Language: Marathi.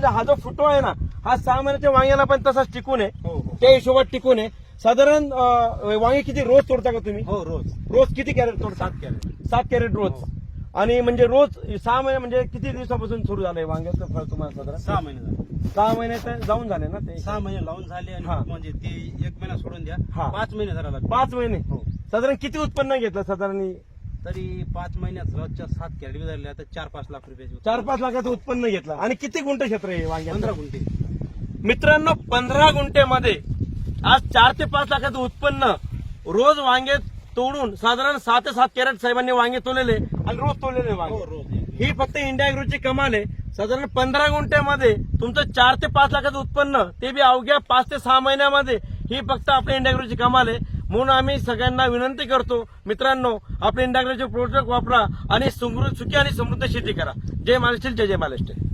म्हणजे हा जो फुटो आहे ना हा सहा महिन्याच्या वांग्याला पण तसाच टिकून आहे. हो हो. त्या हिशोबात टिकून आहे. साधारण वांगे किती रोज तोडता का तुम्ही? हो रोज. रोज किती कॅरेट तोडता? सात कॅरेट. सात कॅरेट रोज. हो. आणि म्हणजे रोज सहा महिने म्हणजे किती दिवसापासून सुरू झालंय वांग्याचं फळ तुम्हाला साधारण? सहा महिने झाले. सहा महिन्यात जाऊन झाले ना ते? सहा महिने लावून झाले आणि हा. म्हणजे ते एक महिना सोडून द्या. हा. पाच महिने झाला. पाच महिने. हो. साधारण किती उत्पन्न घेतलं साधारण तरी पाच महिन्यात रोजच्या सात कॅरेट झाले आता चार पाच लाख रुपयाचे चार पाच लाखाचं उत्पन्न घेतलं. आणि किती गुंठ क्षेत्र आहे पंधरा वांग्याचं? गुंठे. मित्रांनो पंधरा गुंठेमध्ये आज चार ते पाच लाखाचं उत्पन्न रोज वांगे तोडून साधारण सहा ते सात कॅरेट साहेबांनी वांगे तोडलेले आणि रोज तोडलेले वांगे. हो रोज. ही फक्त इंडिया ची कमाल आहे. साधारण पंधरा गुंठ्यामध्ये तुमचं चार ते पाच लाखाचं उत्पन्न ते बी अवघ्या पाच ते सहा महिन्यामध्ये ही फक्त आपल्या इंडिया ची कमाल आहे. म्हणून आम्ही सगळ्यांना विनंती करतो मित्रांनो आपले इंडाग्रेचे प्रोडक्ट वापरा आणि समृद्ध सुखी आणि समृद्ध शेती करा. जय महाराष्ट्र जय जय महाराष्ट्र